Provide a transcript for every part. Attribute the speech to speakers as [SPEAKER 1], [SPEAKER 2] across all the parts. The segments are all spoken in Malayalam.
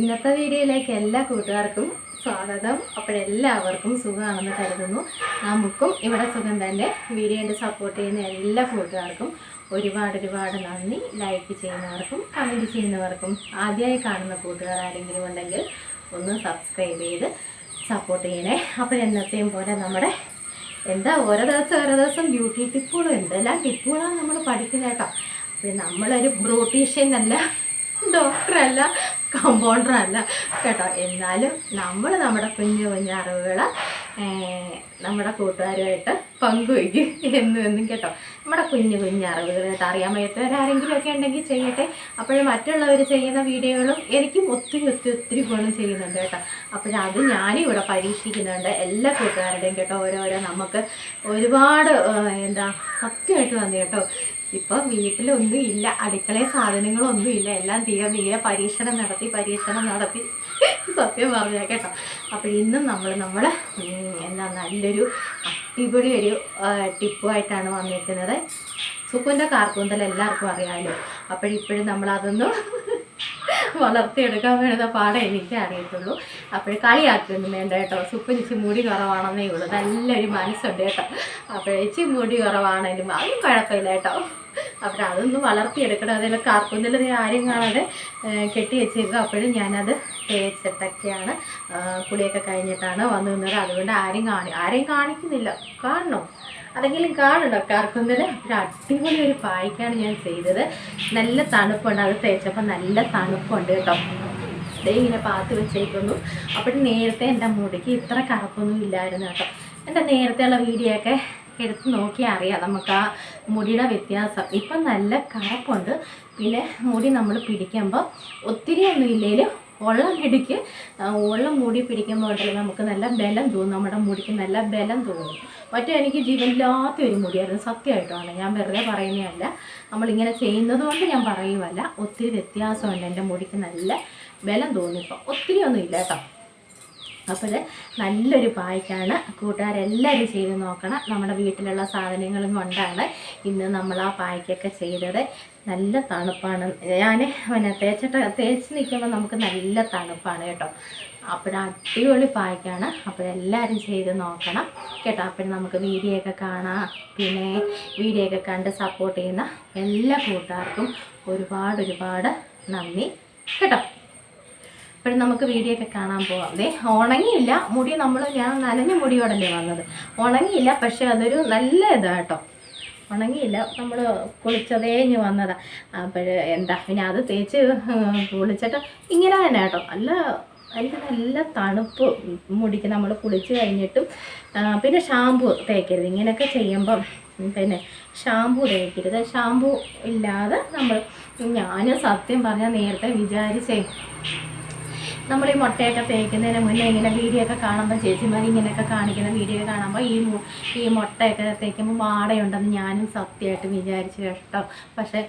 [SPEAKER 1] ഇന്നത്തെ വീഡിയോയിലേക്ക് എല്ലാ കൂട്ടുകാർക്കും സ്വാഗതം. അപ്പോഴെല്ലാവർക്കും സുഖമാണെന്ന് കരുതുന്നു. നമുക്കും ഇവിടെ സുഖം തന്നെ. വീഡിയോന്റെ സപ്പോർട്ട് ചെയ്യുന്ന എല്ലാ കൂട്ടുകാർക്കും ഒരുപാട് ഒരുപാട് നന്ദി. ലൈക്ക് ചെയ്യുന്നവർക്കും കമന്റ് ചെയ്യുന്നവർക്കും ആദ്യമായി കാണുന്ന കൂട്ടുകാർ ആരെങ്കിലും ഉണ്ടെങ്കിൽ ഒന്ന് സബ്സ്ക്രൈബ് ചെയ്ത് സപ്പോർട്ട് ചെയ്യണേ. അപ്പോൾ എന്നത്തെയും പോലെ നമ്മുടെ എന്താ ഓരോ ദിവസം ഓരോ ദിവസം ബ്യൂട്ടി ടിപ്പുകളും എന്തെല്ലാം ടിപ്പുകളാണ് നമ്മൾ പഠിക്കുന്നത് കേട്ടോ. നമ്മളൊരു ബ്യൂട്ടീഷ്യൻ അല്ല ഡോക്ടറല്ല കമ്പൗണ്ടർ അല്ല. കേട്ടോ എന്നാലും നമ്മൾ നമ്മുടെ കുഞ്ഞു കുഞ്ഞു അറിവുകൾ നമ്മുടെ കൂട്ടുകാരുമായിട്ട് പങ്കുവയ്ക്കും എന്നും എന്നും കേട്ടോ. നമ്മുടെ കുഞ്ഞു കുഞ്ഞു അറിവുകൾ കേട്ടോ അറിയാൻ ഉണ്ടെങ്കിൽ ചെയ്യട്ടെ. അപ്പോൾ മറ്റുള്ളവർ ചെയ്യുന്ന വീഡിയോകളും എനിക്കും ഒത്തിരി ഒത്തിരി ഒത്തിരി ഗുണം ചെയ്യുന്നുണ്ട് കേട്ടോ. അപ്പോഴത് ഞാനും ഇവിടെ പരീക്ഷിക്കുന്നുണ്ട്. എല്ലാ കൂട്ടുകാരുടെയും കേട്ടോ ഓരോരോ നമുക്ക് ഒരുപാട് എന്താ സത്യമായിട്ട് വന്നു കേട്ടോ. ഇപ്പം വീട്ടിലൊന്നും ഇല്ല. അടുക്കളയിൽ സാധനങ്ങളൊന്നും ഇല്ല. എല്ലാം തീരെ തീരെ പരീക്ഷണം നടത്തി പരീക്ഷണം നടത്തി. സത്യം പറഞ്ഞാൽ കേട്ടോ. അപ്പോൾ ഇന്നും നമ്മൾ നമ്മൾ എന്താ നല്ലൊരു അടിപൊളി ഒരു ടിപ്പുമായിട്ടാണ് വന്നിരിക്കുന്നത്. സുക്കുന്റെ കാർക്കൂന്തൽ എല്ലാവർക്കും അറിയാമല്ലോ അപ്പോഴിപ്പോഴും നമ്മളതൊന്നും വളർത്തിയെടുക്കാൻ വേണ്ട പാടെ എനിക്ക് അറിയത്തുള്ളൂ. അപ്പോൾ കളിയാക്കൊന്നും വേണ്ട കേട്ടോ. സുപ്പ് ഇച്ചി മുടി കുറവാണെന്നേ ഉള്ളൂ. നല്ലൊരു മനസ്സുണ്ട് കേട്ടോ. അപ്പോൾ ഇച്ചി മുടി കുറവാണെങ്കിലും അതും കുഴപ്പമില്ല കേട്ടോ. അപ്പോൾ അതൊന്ന് വളർത്തിയെടുക്കണം. അതിൽ കാർക്കുന്നിൽ ആരും കാണാതെ കെട്ടി വെച്ചേക്കുക അപ്പോഴും ഞാനത് തേച്ചിട്ടൊക്കെയാണ് കുളിയൊക്കെ കഴിഞ്ഞിട്ടാണ് വന്നു നിന്നത്. അതുകൊണ്ട് ആരും കാണി ആരെയും കാണിക്കുന്നില്ല. കാണണോ? അതെങ്കിലും കാണണ്ടോ കാർക്കുന്നിൽ ഒരു അടിപൊളി ഒരു പായ്ക്കാണ് ഞാൻ ചെയ്തത്. നല്ല തണുപ്പുണ്ട്. അത് തേച്ചപ്പോൾ നല്ല തണുപ്പുണ്ട് കേട്ടോ ഇതേ ഇങ്ങനെ പാത്ത് വെച്ചേക്കുന്നു. അപ്പോൾ നേരത്തെ എന്റെ മുടിക്ക് ഇത്ര കറുപ്പൊന്നും ഇല്ലായിരുന്നു കേട്ടോ എന്റെ നേരത്തെയുള്ള വീഡിയോ ഒക്കെ എടുത്ത് നോക്കിയാൽ അറിയാം നമുക്ക് ആ മുടിയുടെ വ്യത്യാസം. ഇപ്പം നല്ല കറുപ്പുണ്ട്. പിന്നെ മുടി നമ്മൾ പിടിക്കുമ്പോൾ ഒത്തിരി ഒന്നും ഇല്ലെങ്കിലും ഉള്ള മുടിക്ക് വെള്ളം മുടി പിടിക്കുമ്പോൾ നമുക്ക് നല്ല ബലം തോന്നും. നമ്മുടെ മുടിക്ക് നല്ല ബലം തോന്നും. മറ്റേ എനിക്ക് ജീവനില്ലാത്ത ഒരു മുടിയായിരുന്നു. സത്യമായിട്ടാണ് ഞാൻ വെറുതെ പറയുന്നതല്ല നമ്മളിങ്ങനെ ചെയ്യുന്നത് കൊണ്ട് ഞാൻ പറയുമല്ല ഒത്തിരി വ്യത്യാസമുണ്ട്. എന്റെ മുടിക്ക് നല്ല ബലം തോന്നിപ്പോൾ ഒത്തിരി ഒന്നും ഇല്ല കേട്ടോ. അപ്പോൾ നല്ലൊരു പായ്ക്കാണ്. കൂട്ടുകാരെല്ലാവരും ചെയ്ത് നോക്കണം. നമ്മുടെ വീട്ടിലുള്ള സാധനങ്ങളും കൊണ്ടാണ് ഇന്ന് നമ്മൾ ആ പായ്ക്കൊക്കെ ചെയ്തത്. നല്ല തണുപ്പാണ്. ഞാൻ പിന്നെ തേച്ചിട്ട് തേച്ച് നിൽക്കുമ്പോൾ നമുക്ക് നല്ല തണുപ്പാണ് കേട്ടോ. അപ്പോൾ അടിപൊളി പായ്ക്കാണ്. അപ്പോൾ എല്ലാവരും ചെയ്ത് നോക്കണം. കേട്ടോ അപ്പോൾ നമുക്ക് വീഡിയോ ഒക്കെ കാണാം. പിന്നെ വീഡിയോ ഒക്കെ കണ്ട് സപ്പോർട്ട് ചെയ്യുന്ന എല്ലാ കൂട്ടുകാർക്കും ഒരുപാട് ഒരുപാട് നന്ദി. കേട്ടോ. ഇപ്പോഴും നമുക്ക് വീഡിയോ ഒക്കെ കാണാൻ പോവാം. അതെ ഉണങ്ങിയില്ല. മുടി നമ്മൾ ഞാൻ നനഞ്ഞ മുടിയോടല്ലേ വന്നത്. ഉണങ്ങിയില്ല പക്ഷേ അതൊരു നല്ല ഇതാണ് കേട്ടോ. ഉണങ്ങിയില്ല നമ്മൾ കുളിച്ചതേഞ്ഞ് വന്നതാണ് അപ്പോൾ എന്താ പിന്നെ അത് തേച്ച് കുളിച്ചിട്ട് ഇങ്ങനെ തന്നെ കേട്ടോ. നല്ല അതിന്റെ നല്ല തണുപ്പ് മുടിക്ക് നമ്മൾ കുളിച്ച് കഴിഞ്ഞിട്ടും പിന്നെ ഷാമ്പു തേക്കരുത്. ഇങ്ങനെയൊക്കെ ചെയ്യുമ്പം പിന്നെ ഷാമ്പു തേക്കരുത്. ഷാമ്പു ഇല്ലാതെ നമ്മൾ ഞാൻ സത്യം പറഞ്ഞാൽ നേരത്തെ വിചാരിച്ചേ നമ്മൾ ഈ മുട്ടയൊക്കെ തേക്കുന്നതിന് മുന്നേ ഇങ്ങനെ വീഡിയോ ഒക്കെ കാണുമ്പോൾ ചേച്ചിമാർ ഇങ്ങനെയൊക്കെ കാണിക്കുന്ന വീഡിയോ കാണുമ്പോൾ ഈ ഈ മുട്ടയൊക്കെ തേക്കുമ്പോൾ വാടയുണ്ടെന്ന് ഞാനും സത്യമായിട്ട് വിചാരിച്ചു കേട്ടോ. പക്ഷേ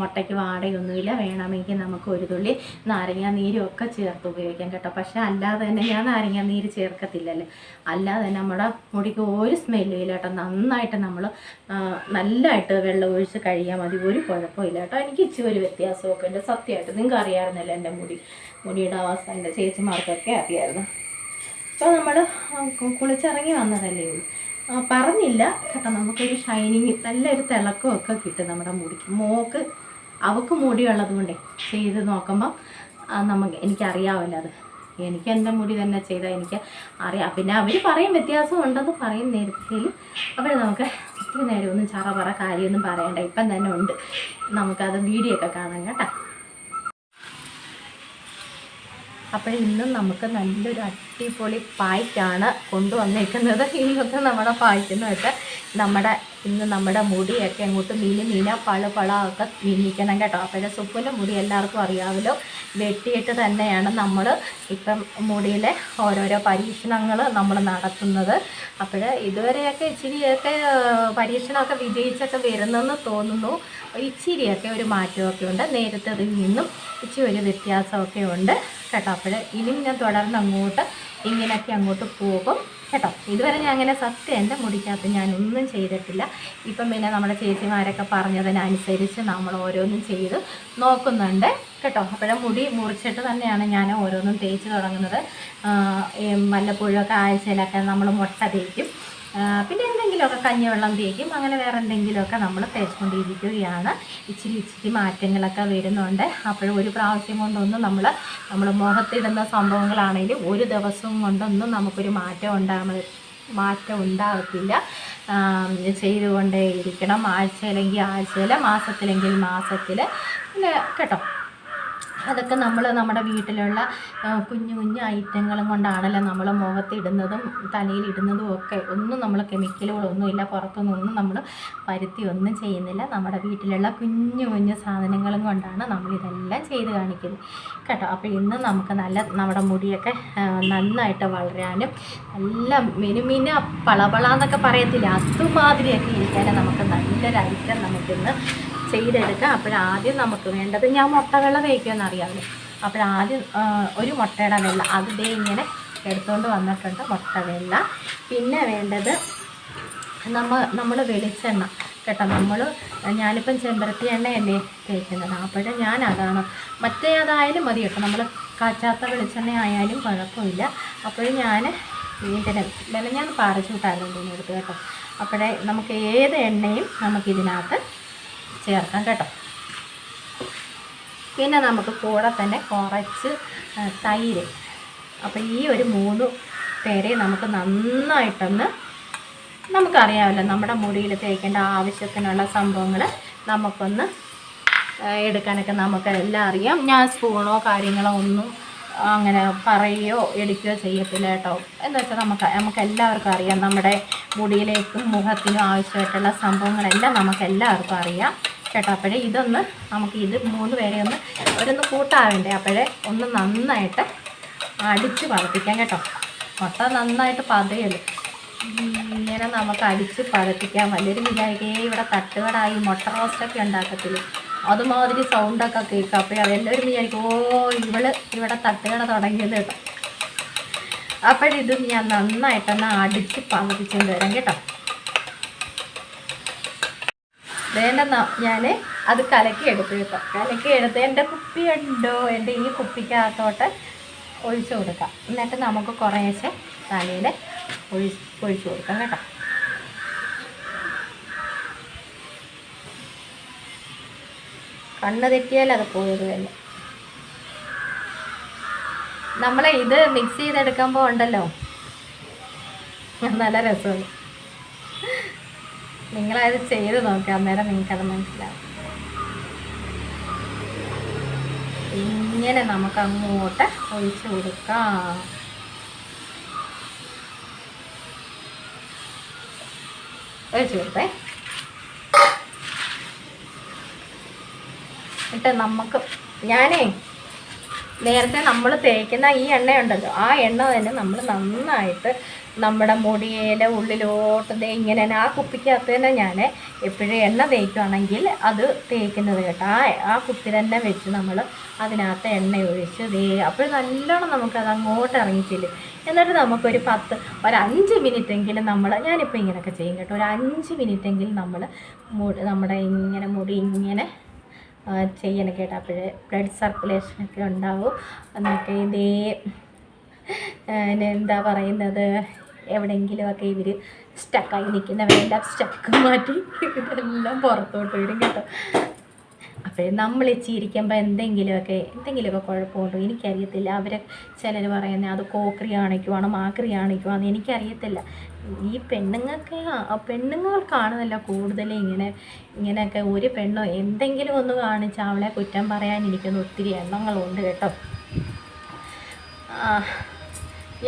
[SPEAKER 1] മുട്ടയ്ക്ക് വാടയൊന്നുമില്ല വേണമെങ്കിൽ നമുക്ക് ഒരു തുള്ളി നാരങ്ങ നീരും ഒക്കെ ചേർത്ത് ഉപയോഗിക്കാം കേട്ടോ. പക്ഷേ അല്ലാതെ തന്നെ ഞാൻ നാരങ്ങ നീര് ചേർക്കത്തില്ലല്ലോ. അല്ലാതെ തന്നെ നമ്മുടെ മുടിക്ക് ഒരു സ്മെല്ലും ഇല്ല കേട്ടോ. നന്നായിട്ട് നമ്മൾ നല്ലതായിട്ട് വെള്ളം ഒഴിച്ച് കഴിയാൽ മതി. ഒരു കുഴപ്പമില്ല കേട്ടോ. എനിക്ക് ഇച്ചിരി ഒരു വ്യത്യാസമൊക്കെ ഉണ്ട്. സത്യമായിട്ട് നിങ്ങൾക്ക് അറിയാമായിരുന്നല്ലോ എന്റെ മുടി. മുടിയുടെ അവസ്ഥ എന്റെ ചേച്ചിമാർക്കൊക്കെ അറിയായിരുന്നു അപ്പോൾ നമ്മൾ കുളിച്ചിറങ്ങി വന്നതല്ലേ ഉള്ളൂ. പറഞ്ഞില്ല കേട്ടോ. നമുക്കൊരു ഷൈനിങ് നല്ലൊരു തിളക്കമൊക്കെ കിട്ടും നമ്മുടെ മുടിക്ക്. മോക്ക് അവക്ക് മുടിയുള്ളത് കൊണ്ടേ ചെയ്ത് നോക്കുമ്പം നമുക്ക് എനിക്കറിയാവില്ല അത്. എനിക്ക് എന്റെ മുടി തന്നെ ചെയ്താൽ എനിക്ക് അറിയാം. പിന്നെ അവർ പറയും വ്യത്യാസം ഉണ്ടെന്ന് പറയും നേരത്തിൽ അപ്പോൾ നമുക്ക് ഒത്തിരി നേരമൊന്നും ചറ പറ കാര്യമൊന്നും പറയണ്ട. ഇപ്പം തന്നെ ഉണ്ട്. നമുക്കത് വീഡിയോ ഒക്കെ കാണാം കേട്ടോ. അപ്പോൾ ഇന്നും നമുക്ക് നല്ലൊരു അടിപൊളി പായ്ക്കാണ് കൊണ്ടുവന്നേക്കുന്നത്. ഇന്നത്തെ നമ്മുടെ പായ്ക്കെന്ന് വെച്ചാൽ നമ്മുടെ ഇന്ന് നമ്മുടെ മുടിയൊക്കെ അങ്ങോട്ട് മീനി മീന പള പള ഒക്കെ കേട്ടോ. എന്റെ സുപ്പിന്റെ മുടി എല്ലാവർക്കും അറിയാമല്ലോ. വെട്ടിയിട്ട് തന്നെയാണ് നമ്മൾ ഇപ്പം മുടിയിലെ ഓരോരോ പരീക്ഷണങ്ങൾ നമ്മൾ നടത്തുന്നത്. അപ്പോൾ ഇതുവരെയൊക്കെ ഇച്ചിരിയൊക്കെ പരീക്ഷണമൊക്കെ വിജയിച്ചൊക്കെ വരുന്നെന്ന് തോന്നുന്നു. ഇച്ചിരിയൊക്കെ ഒരു മാറ്റമൊക്കെ ഉണ്ട്. നേരത്തെ നിന്നും ഇച്ചിരി ഒരു വ്യത്യാസമൊക്കെ ഉണ്ട് കേട്ടോ. അപ്പോൾ ഇനിയും ഞാൻ തുടർന്ന് അങ്ങോട്ട് ഇങ്ങനെയൊക്കെ അങ്ങോട്ട് പോകും കേട്ടോ. ഇതുവരെ ഞാൻ അങ്ങനെ സത്യം എന്റെ മുടിക്കകത്ത് ഞാനൊന്നും ചെയ്തിട്ടില്ല. ഇപ്പം പിന്നെ നമ്മുടെ ചേച്ചിമാരൊക്കെ പറഞ്ഞതിനനുസരിച്ച് നമ്മൾ ഓരോന്നും ചെയ്ത് നോക്കുന്നുണ്ട് കേട്ടോ. അപ്പോഴും മുടി മുറിച്ചിട്ട് തന്നെയാണ് ഞാൻ ഓരോന്നും തേച്ച് തുടങ്ങുന്നത്. വല്ലപ്പോഴൊക്കെ ആഴ്ചയിലൊക്കെ നമ്മൾ മുട്ട തേക്കും. പിന്നെ എന്തെങ്കിലുമൊക്കെ കഞ്ഞിവെള്ളം തേക്കും. അങ്ങനെ വേറെ എന്തെങ്കിലുമൊക്കെ നമ്മൾ തേച്ചുകൊണ്ടിരിക്കുകയാണ്. ഇച്ചിരി ഇച്ചിരി മാറ്റങ്ങളൊക്കെ വരുന്നുണ്ട്. അപ്പോഴും ഒരു പ്രാവശ്യം കൊണ്ടൊന്നും നമ്മൾ നമ്മൾ മുഖത്തിടുന്ന സംഭവങ്ങളാണെങ്കിലും ഒരു ദിവസം കൊണ്ടൊന്നും നമുക്കൊരു മാറ്റം ഉണ്ടാകുന്നത് മാറ്റം ഉണ്ടാകത്തില്ല ചെയ്തുകൊണ്ടേയിരിക്കണം. ആഴ്ചയിലെങ്കിൽ ആഴ്ചയിൽ മാസത്തിലെങ്കിൽ മാസത്തിൽ പിന്നെ കേട്ടോ. അതൊക്കെ നമ്മൾ നമ്മുടെ വീട്ടിലുള്ള കുഞ്ഞു കുഞ്ഞു ഐറ്റങ്ങളും കൊണ്ടാണല്ലോ നമ്മൾ മുഖത്തിടുന്നതും തലയിലിടുന്നതും ഒക്കെ. ഒന്നും നമ്മൾ കെമിക്കലുകളൊന്നുമില്ല പുറത്തുനിന്നൊന്നും നമ്മൾ പരുത്തി ഒന്നും ചെയ്യുന്നില്ല. നമ്മുടെ വീട്ടിലുള്ള കുഞ്ഞു കുഞ്ഞു സാധനങ്ങളും കൊണ്ടാണ് നമ്മളിതെല്ലാം ചെയ്ത് കാണിക്കുന്നത്. കേട്ടോ? അപ്പോൾ ഇന്ന് നമുക്ക് നല്ല നമ്മുടെ മുടിയൊക്കെ നന്നായിട്ട് വളരാനും നല്ല മിനുമിന പളപള എന്നൊക്കെ പറയത്തില്ല? അതുമാതിരിയൊക്കെ ഇരിക്കാനും നമുക്ക് നല്ലൊരു ഐറ്റം നമുക്കിന്ന് ചെയ്തെടുക്കാം അപ്പോഴാദ്യം നമുക്ക് വേണ്ടത് ഞാൻ മുട്ട മുട്ടവെള്ള വേവിക്കുമെന്ന് അറിയാമല്ലോ. അപ്പോഴാദ്യം ഒരു മുട്ടയുടെ വെള്ള അത് ഇങ്ങനെ എടുത്തുകൊണ്ട് വന്നിട്ടുണ്ട് മുട്ട വെള്ള പിന്നെ വേണ്ടത് നമ്മൾ നമ്മൾ വെളിച്ചെണ്ണ കേട്ടോ. നമ്മൾ ഞാനിപ്പം ചെമ്പരത്തി എണ്ണയല്ലേ തേക്കുന്നത്. അപ്പോഴും ഞാൻ അതാണ്. മറ്റേ അതായാലും മതി കേട്ടോ. നമ്മൾ കാച്ചാത്ത വെളിച്ചെണ്ണ ആയാലും കുഴപ്പമില്ല. അപ്പോഴും ഞാൻ ഇതിന് വില ഞാൻ പാറച്ചൂട്ടായിരുന്നു ഇതിനെടുത്ത് കേട്ടോ. അപ്പോഴേ നമുക്ക് ഏത് എണ്ണയും നമുക്കിതിനകത്ത് ചേർക്കാം കേട്ടോ. പിന്നെ നമുക്ക് കൂടെ തന്നെ കുറച്ച് തൈര്. അപ്പോൾ ഈ ഒരു മൂന്ന് പേരെ നമുക്ക് നന്നായിട്ടൊന്ന് നമുക്കറിയാമല്ലോ നമ്മുടെ മുടിയിൽ തേക്കേണ്ട ആവശ്യത്തിനുള്ള സംഭവങ്ങൾ നമുക്കൊന്ന് എടുക്കാനൊക്കെ നമുക്ക് എല്ലാം അറിയാം. ഞാൻ സ്പൂണോ കാര്യങ്ങളോ ഒന്നും അങ്ങനെ പറയുകയോ എടുക്കുകയോ ചെയ്യത്തില്ല കേട്ടോ. എന്താ വെച്ചാൽ നമുക്ക് നമുക്ക് എല്ലാവർക്കും അറിയാം നമ്മുടെ മുടിയിലേക്കും മുഖത്തിനും ആവശ്യമായിട്ടുള്ള സംഭവങ്ങളെല്ലാം നമുക്ക് എല്ലാവർക്കും അറിയാം. കേട്ടോ. അപ്പോഴേ ഇതൊന്ന് നമുക്ക് ഇത് മൂന്ന് പേരെ ഒന്ന് ഒരൊന്ന് കൂട്ടാവേണ്ടേ. അപ്പോഴേ ഒന്ന് നന്നായിട്ട് അടിച്ച് പതപ്പിക്കാം കേട്ടോ. മുട്ട നന്നായിട്ട് പതയല്ലോ? ഇങ്ങനെ നമുക്ക് അടിച്ച് പതപ്പിക്കാൻ വലിയൊരു വിചാരിക്കേ ഇവിടെ തട്ടുകടായി മുട്ട റോസ്റ്റൊക്കെ ഉണ്ടാക്കത്തില്ലേ? അതുമാതിരി സൗണ്ടൊക്കെ കേൾക്കും. അപ്പോൾ അതെല്ലാവരും വിചാരിക്കും ഓ ഇവൾ ഇവിടെ തട്ടുകട തുടങ്ങിയത് കേട്ടോ. അപ്പോഴിത് ഞാൻ നന്നായിട്ടൊന്ന് അടിച്ച് പതപ്പിച്ചുകൊണ്ട് വരാം കേട്ടോ. വേണ്ട ഞാൻ അത് കലക്കി എടുത്തു കേട്ടോ. കലക്കി എടുത്ത് എന്റെ കുപ്പി ഉണ്ടോ എന്റെ ഈ കുപ്പിക്കകത്തോട്ട് ഒഴിച്ചു കൊടുക്കാം. എന്നിട്ട് നമുക്ക് കുറേശ്ശെ തലയിൽ ഒഴിച്ച് ഒഴിച്ചു കൊടുക്കാം കേട്ടോ. കണ്ണ് തെറ്റിയാൽ അത് പോയത് തന്നെ. നമ്മളെ ഇത് മിക്സ് ചെയ്തെടുക്കുമ്പോൾ ഉണ്ടല്ലോ. നല്ല രസമാണ്. നിങ്ങളത് ചെയ്ത് നോക്കുക അന്നേരം നിങ്ങൾക്കത് മനസ്സിലാവും. ഇങ്ങനെ നമുക്ക് അങ്ങോട്ട് ഒഴിച്ചു കൊടുക്കാം. ഒഴിച്ചു കൊടുത്തേ. എന്നിട്ട് നമുക്ക് ഞാനേ നേരത്തെ നമ്മൾ തേക്കുന്ന ഈ എണ്ണയുണ്ടല്ലോ ആ എണ്ണ തന്നെ നമ്മൾ നന്നായിട്ട് നമ്മുടെ മുടിയിലെ ഉള്ളിലോട്ട് ഇങ്ങനെ ആ കുപ്പിക്കകത്ത് തന്നെ ഞാൻ എപ്പോഴും എണ്ണ തേക്കുകയാണെങ്കിൽ അത് തേക്കുന്നത് കേട്ടോ. ആ ആ കുപ്പി തന്നെ വെച്ച് നമ്മൾ അതിനകത്ത് എണ്ണ ഒഴിച്ച് ദേ അപ്പോൾ നല്ലോണം നമുക്കത് അങ്ങോട്ട് ഇറങ്ങിച്ചില്ലേ. എന്നിട്ട് നമുക്കൊരു പത്ത് ഒരു അഞ്ച് മിനിറ്റെങ്കിലും നമ്മൾ ഞാനിപ്പോൾ ഇങ്ങനെയൊക്കെ ചെയ്യും കേട്ടോ. ഒരു അഞ്ച് മിനിറ്റെങ്കിലും നമ്മൾ മുടി നമ്മുടെ ഇങ്ങനെ മുടി ഇങ്ങനെ ചെയ്യണം കേട്ടോ. അപ്പോഴേ ബ്ലഡ് സർക്കുലേഷനൊക്കെ ഉണ്ടാവും. നമുക്ക് ഇതേ എന്താ പറയുന്നത്? എവിടെയെങ്കിലുമൊക്കെ ഇവർ സ്റ്റക്കായി നിൽക്കുന്നവരെല്ലാം സ്റ്റക്ക് മാറ്റി ഇതെല്ലാം പുറത്തോട്ട് വരും കേട്ടോ. അപ്പോൾ നമ്മൾ ചിരിക്കുമ്പോൾ എന്തെങ്കിലുമൊക്കെ എന്തെങ്കിലുമൊക്കെ കുഴപ്പമുണ്ടോ? എനിക്കറിയത്തില്ല. അവർ ചിലർ പറയുന്നത് അത് കോക്രി ആണിക്കുവാണ് മാക്രി ആണിക്കുവാണ് എനിക്കറിയത്തില്ല. ഈ പെണ്ണുങ്ങൾക്ക് ആ കൂടുതലും ഇങ്ങനെ ഇങ്ങനെയൊക്കെ ഒരു പെണ്ണോ എന്തെങ്കിലും ഒന്ന് കാണിച്ച് അവളെ കുറ്റം പറയാനിരിക്കുന്ന ഒത്തിരി എണ്ണങ്ങളുണ്ട് കേട്ടോ. ആ,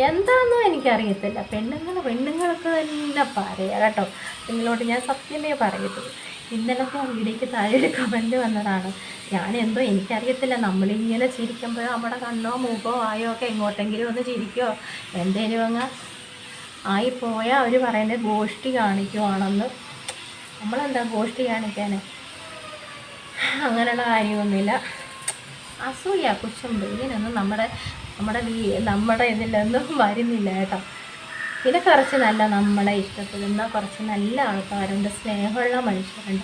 [SPEAKER 1] എന്താണെന്നോ എനിക്കറിയത്തില്ല. പെണ്ണുങ്ങൾ പെണ്ണുങ്ങൾക്ക് തന്നെ പറയാം കേട്ടോ. നിങ്ങളോട് ഞാൻ സത്യമേ പറയത്തുള്ളൂ. ഇന്നലത്തെ ആ വീഡിയോയ്ക്ക് താഴെ ഒരു കമന്റ് വന്നതാണ്. ഞാൻ എന്തോ എനിക്കറിയത്തില്ല. നമ്മളിങ്ങനെ ചിരിക്കുമ്പോൾ നമ്മുടെ കണ്ണോ മൂക്കോ ആയോ ഒക്കെ എങ്ങോട്ടെങ്കിലും ഒന്ന് ചിരിക്കോ എന്തേലും അങ്ങ് ആയിപ്പോയാൽ അവർ പറയുന്നത് ഗോഷ്ടി കാണിക്കുവാണെന്ന്. നമ്മളെന്താ ഗോഷ്ടി കാണിക്കാൻ അങ്ങനെയുള്ള കാര്യമൊന്നുമില്ല. അസൂയ കുശുമ്പ് ഇങ്ങനെയൊന്നും നമ്മുടെ നമ്മുടെ വീ നമ്മുടെ ഇതിലൊന്നും വരുന്നില്ല കേട്ടോ. പിന്നെ കുറച്ച് നല്ല നമ്മളെ ഇഷ്ടപ്പെടുന്ന കുറച്ച് നല്ല ആൾക്കാരുണ്ട് സ്നേഹമുള്ള മനുഷ്യരുണ്ട്.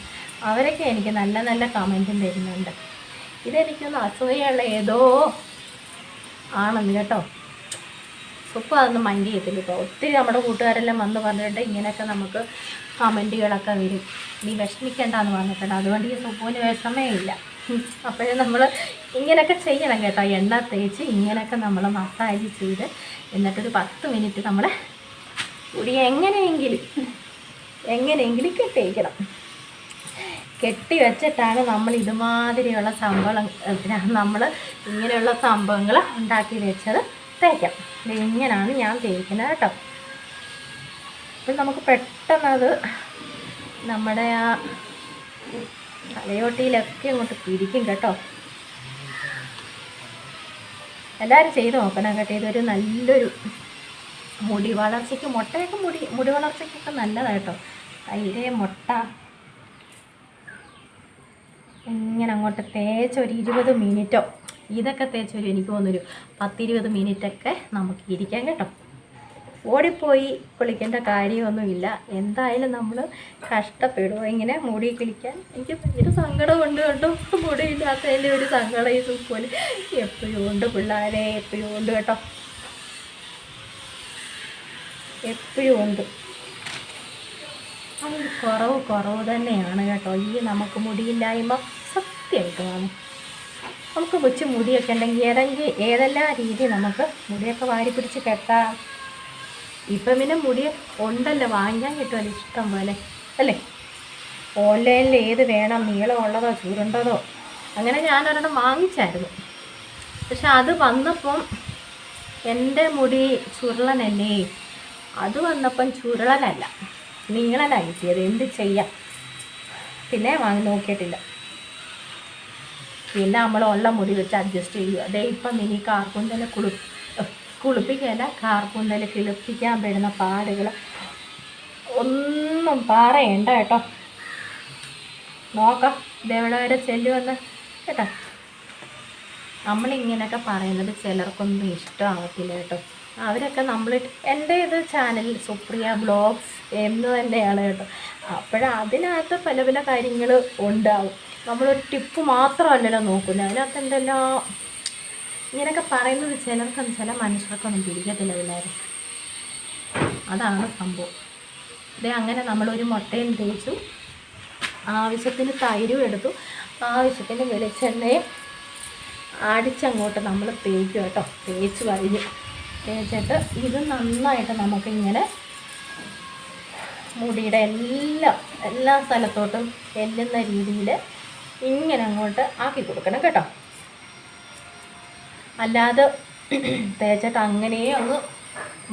[SPEAKER 1] അവരൊക്കെ എനിക്ക് നല്ല നല്ല കമന്റും തരുന്നുണ്ട്. ഇതെനിക്കൊന്ന് അസൂയുള്ള ഏതോ ആണെന്ന് കേട്ടോ. സുപ്പ് അതൊന്നും മൈൻഡ് ചെയ്യത്തില്ല ഇപ്പോൾ ഒത്തിരി നമ്മുടെ കൂട്ടുകാരെല്ലാം വന്ന് പറഞ്ഞിട്ട് ഇങ്ങനെയൊക്കെ നമുക്ക് കമന്റുകളൊക്കെ വരും. നീ വിഷമിക്കണ്ടെന്ന് പറഞ്ഞിട്ടുണ്ട്. അതുകൊണ്ട് ഈ സുപ്പുവിന് വിഷമേ ഇല്ല. അപ്പോഴേ നമ്മൾ ഇങ്ങനെയൊക്കെ ചെയ്യണം കേട്ടോ. എണ്ണ തേച്ച് ഇങ്ങനെയൊക്കെ നമ്മൾ മസാജ് ചെയ്ത് എന്നിട്ടൊരു പത്ത് മിനിറ്റ് നമ്മൾ മുടി എങ്ങനെയെങ്കിലും എങ്ങനെയെങ്കിലും കെട്ടിയിരിക്കണം കെട്ടി വെച്ചിട്ടാണ് നമ്മൾ ഇതുമാതിരിയുള്ള സംഭവം നമ്മൾ ഇങ്ങനെയുള്ള സംഭവങ്ങൾ ഉണ്ടാക്കി വെച്ചത് തേക്കാം. ഇങ്ങനെയാണ് ഞാൻ തേക്കുന്നത് കേട്ടോ. അപ്പം നമുക്ക് പെട്ടെന്നത് നമ്മുടെ ആ തലയോട്ടിയിലൊക്കെ അങ്ങോട്ട് പിടിക്കും കേട്ടോ. എല്ലാവരും ചെയ്ത് നോക്കണം കേട്ടോ. ഇതൊരു നല്ലൊരു മുടി വളർച്ചയ്ക്ക് മുട്ടയൊക്കെ മുടി മുടി വളർച്ചയ്ക്കൊക്കെ നല്ലതാട്ടോ തൈര് മുട്ട ഇങ്ങനെ അങ്ങോട്ട് തേച്ചൊരു ഇരുപത് മിനിറ്റോ ഇതൊക്കെ തേച്ചൊരു എനിക്ക് തോന്നുന്നൊരു പത്തിരുപത് മിനിറ്റൊക്കെ നമുക്ക് ഇരിക്കാം കേട്ടോ. ഓടിപ്പോയി കുളിക്കേണ്ട കാര്യമൊന്നുമില്ല. എന്തായാലും നമ്മൾ കഷ്ടപ്പെടുമോ ഇങ്ങനെ മുടി കിളിക്കാൻ എനിക്ക് ഭയങ്കര സങ്കടമുണ്ട് കേട്ടോ. മുടിയില്ലാത്തതിന്റെ ഒരു സങ്കടം ഈ പോലെ എപ്പോഴും ഉണ്ട് പിള്ളേരെ എപ്പോഴും ഉണ്ട് കേട്ടോ. എപ്പോഴും ഉണ്ട്. അത് കുറവ് കുറവ് തന്നെയാണ് കേട്ടോ. ഈ നമുക്ക് മുടിയില്ലായ്മ സത്യമായിട്ടുമാണ്. നമുക്ക് കൊച്ചു മുടിയൊക്കെ ഉണ്ടെങ്കിൽ ഏതെങ്കിലും ഏതെല്ലാം രീതി നമുക്ക് മുടിയൊക്കെ വാരി പിടിച്ച് കെട്ടാം. ഇപ്പം പിന്നെ മുടി ഉണ്ടല്ലോ? വാങ്ങിക്കാൻ കിട്ടുമല്ലോ ഇഷ്ടം പോലെ. അല്ലേ? ഓൺലൈനിൽ ഏത് വേണം? നീളമുള്ളതോ ചുരുണ്ടതോ അങ്ങനെ ഞാൻ ഞാനൊരെണ്ണം വാങ്ങിച്ചായിരുന്നു. പക്ഷെ അത് വന്നപ്പം എന്റെ മുടി ചുരുളനല്ലേ? അത് വന്നപ്പം ചുരുളനല്ല. നീളനാണ് എന്ത് ചെയ്യാം? പിന്നെ വാങ്ങി നോക്കിയിട്ടില്ല. പിന്നെ നമ്മൾ ഉള്ള മുടി വെച്ച് അഡ്ജസ്റ്റ് ചെയ്യുക അതേ ഇപ്പം ഇനി തന്നെ കുളി കുളിപ്പിക്കല കാർക്കുന്തല കിളിപ്പിക്കാൻ പെടുന്ന പാടുകൾ ഒന്നും പറയണ്ട കേട്ടോ. നോക്കാം ഇതെവിടെ വരെ ചെല്ലുമെന്ന്. കേട്ടോ? നമ്മളിങ്ങനെയൊക്കെ പറയുന്നത് ചിലർക്കൊന്നും ഇഷ്ടമാകത്തില്ല കേട്ടോ. അവരൊക്കെ നമ്മൾ എന്റെ ഇത് ചാനൽ സുപ്രിയ ബ്ലോഗ്സ് എന്ന് തന്നെയാണ് കേട്ടോ. അപ്പോഴതിനകത്ത് പല പല കാര്യങ്ങൾ ഉണ്ടാവും. നമ്മളൊരു ടിപ്പ് മാത്രമല്ലല്ലോ നോക്കുന്നത്. അതിനകത്ത് എന്തെല്ലാം ഇങ്ങനെയൊക്കെ പറയുന്നത് ചിലർക്കും ചില മനുഷ്യർക്കൊന്നും പിടിക്കത്തില്ല പിള്ളേരെ. അതാണ് സംഭവം. ഇതേ അങ്ങനെ നമ്മളൊരു മുട്ടയും തേച്ചു ആവശ്യത്തിന് തൈരും എടുത്തു. ആവശ്യത്തിന് വെളിച്ചെണ്ണയും അടിച്ചങ്ങോട്ട് നമ്മൾ തേക്കും കേട്ടോ. തേച്ച് കഴിഞ്ഞു തേച്ചിട്ട് ഇത് നന്നായിട്ട് നമുക്കിങ്ങനെ മുടിയുടെ എല്ലാ എല്ലാ സ്ഥലത്തോട്ടും എല്ലുന്ന രീതിയിൽ ഇങ്ങനെ അങ്ങോട്ട് ആക്കി കൊടുക്കണം കേട്ടോ. അല്ലാതെ തേച്ചിട്ട് അങ്ങനെ ഒന്ന്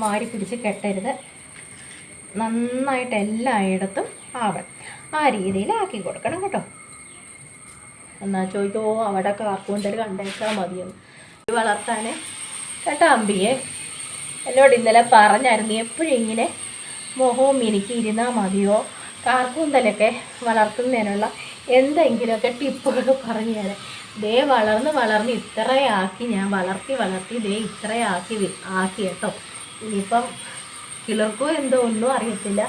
[SPEAKER 1] മാറി പിടിച്ച് കെട്ടരുത്. നന്നായിട്ട് എല്ലായിടത്തും ആവണം. ആ രീതിയിൽ ആക്കി കൊടുക്കണം കേട്ടോ. എന്നാ ചോദിക്കോ അവിടെ കാർക്കൂണ്ടൽ കണ്ടേച്ചാൽ മതിയെന്ന്. വളർത്താൻ കേട്ടോ അമ്പിയെ. എന്നോട് ഇന്നലെ പറഞ്ഞായിരുന്നു എപ്പോഴും ഇങ്ങനെ മുഖവും മിനുക്കി ഇരുന്നാൽ മതിയോ? കാർക്കൂന്തലൊക്കെ വളർത്തുന്നതിനുള്ള എന്തെങ്കിലുമൊക്കെ ടിപ്പുകൾ പറഞ്ഞു തരാം. ദേ വളർന്ന് വളർന്ന് ഇത്രയാക്കി ഞാൻ വളർത്തി വളർത്തി ദേ ഇത്രയാക്കി ആക്കി കേട്ടോ. ഇനിയിപ്പം കിളർക്കോ എന്തോ ഒന്നും അറിയത്തില്ല.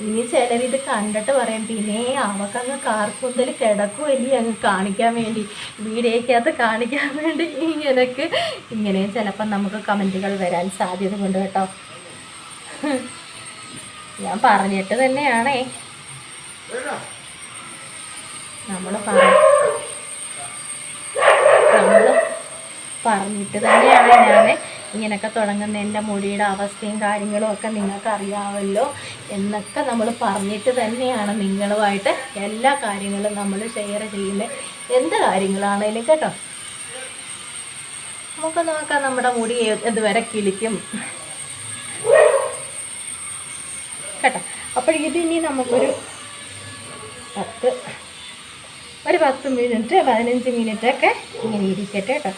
[SPEAKER 1] ഇനി ചിലരിത് കണ്ടിട്ട് പറയും പിന്നെ അവക്കങ്ങ് കാർക്കൂന്തൽ കിടക്കും ഇനി അങ്ങ് കാണിക്കാൻ വേണ്ടി? വീഡിയോക്കകത്ത് കാണിക്കാൻ വേണ്ടി? ഇങ്ങനെയൊക്കെ. ഇങ്ങനെ ചിലപ്പം നമുക്ക് കമന്റുകൾ വരാൻ സാധ്യത കൊണ്ട് കേട്ടോ. ഞാൻ പറഞ്ഞിട്ട് തന്നെയാണേ. നമ്മൾ പറ നമ്മൾ പറഞ്ഞിട്ട് തന്നെയാണ് ഞാൻ ഇങ്ങനെയൊക്കെ തുടങ്ങുന്ന എന്റെ മുടിയുടെ അവസ്ഥയും കാര്യങ്ങളും ഒക്കെ നിങ്ങൾക്ക് അറിയാമല്ലോ എന്നൊക്കെ നമ്മൾ പറഞ്ഞിട്ട് തന്നെയാണ് നിങ്ങളുമായിട്ട് എല്ലാ കാര്യങ്ങളും നമ്മൾ ഷെയർ ചെയ്യുന്നത് എന്ത് കാര്യങ്ങളാണേലും കേട്ടോ. നമുക്ക് നോക്കാം നമ്മുടെ മുടി ഇതുവരെ കിളിക്കും. കേട്ടോ. അപ്പോൾ ഇതിനി നമുക്കൊരു പത്ത് ഒരു പത്ത് മിനിറ്റ് പതിനഞ്ച് മിനിറ്റ് ഒക്കെ ഇങ്ങനെ ഇരിക്കട്ടെ കേട്ടോ.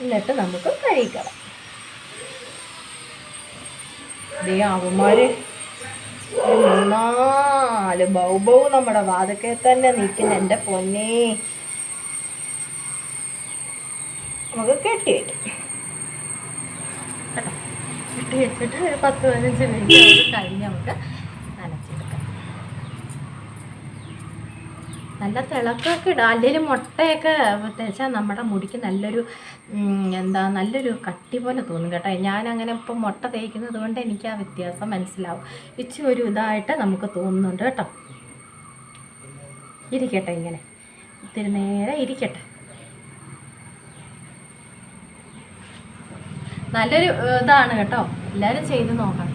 [SPEAKER 1] എന്നിട്ട് നമുക്ക് കഴിക്കണം ദേ മൂന്നാൽ ബൗബൗ നമ്മുടെ വാതക്കെ തന്നെ നിൽക്കുന്ന എന്റെ പൊന്നെ. നമുക്ക് കെട്ടി വെക്കും. കെട്ടി വെച്ചിട്ട് ഒരു പത്ത് പതിനഞ്ച് മിനിറ്റ് കഴിഞ്ഞ് നമുക്ക് നല്ല തിളക്കമൊക്കെ ഇടുക അല്ലെങ്കിൽ മുട്ടയൊക്കെ തേച്ചാൽ നമ്മുടെ മുടിക്ക് നല്ലൊരു എന്താ നല്ലൊരു കട്ടി പോലെ തോന്നും കേട്ടോ. ഞാൻ അങ്ങനെ ഇപ്പം മുട്ട തേക്കുന്നത് കൊണ്ട് എനിക്ക് ആ വ്യത്യാസം മനസ്സിലാവും. ഇച്ചിരി ഒരു ഇതായിട്ട് നമുക്ക് തോന്നുന്നുണ്ട് കേട്ടോ. ഇരിക്കട്ടെ ഇങ്ങനെ. ഇത്തിരി നേരെ ഇരിക്കട്ടെ. നല്ലൊരു ഇതാണ് കേട്ടോ. എല്ലാവരും ചെയ്ത് നോക്കണം.